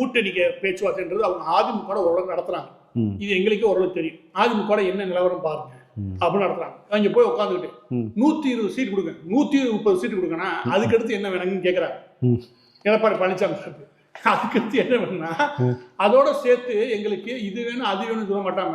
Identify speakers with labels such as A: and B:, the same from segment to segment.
A: கூட்டணிக்கு பேச்சுவார்த்தைன்றது அவங்க அதிமுக ஓரளவுக்கு நடத்துறாங்க. இது எங்களுக்கே ஓரளவுக்கு தெரியும். அதிமுக என்ன நிலவரம் பாருங்க. அப்படின்னு நடத்துறாங்க. அங்க போய் உட்காந்துக்கிட்டு. நூத்தி இருபது சீட் கொடுங்க. நூத்தி முப்பது சீட் கொடுங்கன்னா அதுக்கு அடுத்து என்ன வேணுங்கன்னு கேக்குறாங்க.
B: ம்.
A: எடப்பாடி பழனிசாமி. சார் அதுக்கு அடுத்து என்ன வேணும்னா அதோட சேர்த்து எங்களுக்கு இது வேணும் அது வேணும்னு சொல்ல மாட்டாம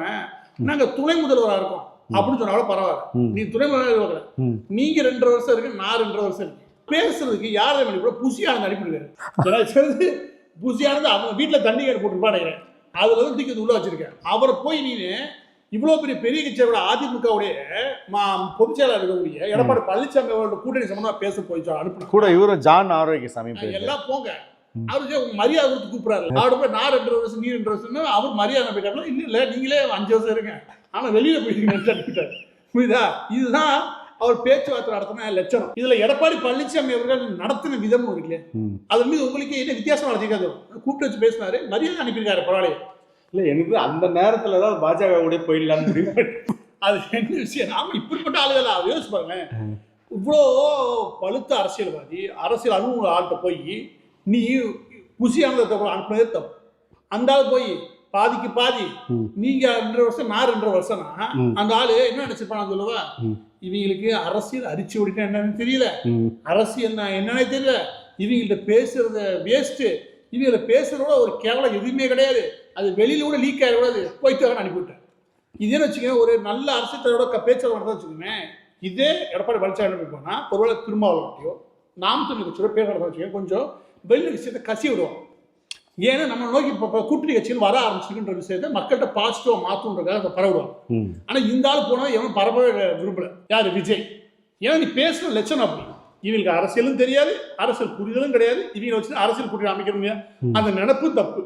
A: நாங்க துணை முதல்வரா இருக்கோம். அப்படின்னு சொன்னாலும் பரவாயில்ல. நீ துணை முதல்வர்
B: ம்.
A: நீங்க ரெண்டரை வருஷம் இருக்கு நான் ரெண்டரை வருஷம் இருக்கு. பேசுறதுக்கு யாரை வேணும் கூட புசியானது அனுப்பிடுவாரு தெரிஞ்சு புசியானது அவங்க வீட்டுல தண்ணி கேட்டு போட்டுருப்பா நினைக்கிறேன். அதுல வந்து தூக்கி உள்ள வச்சிருக்கேன். அவரை போய் நீ இவ்வளவு பெரிய பெரிய கட்சியோட அதிமுகவுடைய பொதுச் செயலாளர் இருக்கக்கூடிய எடப்பாடி பழனிசாமி அவரோட கூட்டணி சம்பந்தமா பேச போய் அனுப்பின
B: கூட இவரு ஜான் ஆரோக்கியசாமி போயிருக்காரு.
A: எல்லாம் போங்க. அவருக்கு மரியாதை கொடுத்து கூப்பிடாரு அவரு போய் நான் ரெண்டு வருஷம் நீ ரெண்டு வருஷம் அவர் மரியாதை போயிட்டாருல இல்ல இல்ல நீங்களே அஞ்சு வருஷம் இருங்க. ஆனா வெளியில போயிட்டீங்கன்னு அனுப்பிட்டாரு புரியுதா? இதுதான் அவர் பேச்சுவார்த்தை நடத்தின லட்சணம். இதுல எடப்பாடி பழனிசாமி அவர்கள் நடத்தின விதம் இருக்கு
B: ம்.
A: அது மீது உங்களுக்கு என்ன வித்தியாசம் நடத்திக்காது கூப்பிட்டு வச்சு பேசினாரு மரியாதை அனுப்பியிருக்காரு பரவாயில்ல
C: இல்ல எனக்கு அந்த நேரத்துல தான் பாஜக கூட போயிடலாம்னு முடிவு.
A: அது என்ன விஷயம்? நாம இப்படிப்பட்ட ஆளுகள் யோசிச்சு பாருங்க இவ்வளோ பழுத்த அரசியல்வாதி அரசியல் அனுபவ ஆள்கிட்ட போய் நீ குசியானதை அனுப்புனதே தப்பு. அந்த ஆள் போய் பாதிக்கு பாதி. நீங்க ரெண்டரை வருஷம் நான் ரெண்டரை வருஷம்னா. அந்த ஆளு என்ன நினைச்சிருப்பான் சொல்லுவா. இவங்களுக்கு அரசியல் அரிச்சு ஓடிட்டா என்னன்னு தெரியல. அரசியல் என்னன்னே தெரியல. இவங்கள்ட்ட பேசுறத வேஸ்ட்டு இவங்கள பேசுறதோட ஒரு கேவலம் எதுவுமே கிடையாது. அது வெளியில கூட லீக் ஆகிடக்கூடாது போயிட்டு வரேன் அனுப்பிவிட்டேன். இதே வச்சுக்கோங்க ஒரு நல்ல அரசியலோட பேச்சுவார்த்தை நடந்தா வச்சுக்கோங்க இதே எடப்பாடி பழனிசாமி போனால் ஒருவேளை திருமாவளவட்டியோ நாம் தமிழ் கட்சியோட பேர் நடந்தா வச்சுக்கோங்க கொஞ்சம் வெளி விஷயத்தை கசி விடுவோம் ஏன்னா நம்ம நோக்கி இப்போ கூட்டணி கட்சிகள் வர ஆரம்பிச்சிருக்குன்ற விஷயத்தை மக்கள்கிட்ட பாசிட்டிவாக மாற்றுன்றதுக்காக அதை பரவுவாங்க
B: ம்.
A: ஆனா இந்த ஆள் போனா எவன் பரவவே விரும்பல. யாரு? விஜய். ஏன்னா நீ பேசுற லட்சணம் அப்படி. இவங்களுக்கு அரசியலும் தெரியாது அரசியல் புரிதலும் கிடையாது. இவங்க வச்சு அரசியல் கூட்டணி அமைக்க முடியாது அந்த நினைப்பு தப்பு.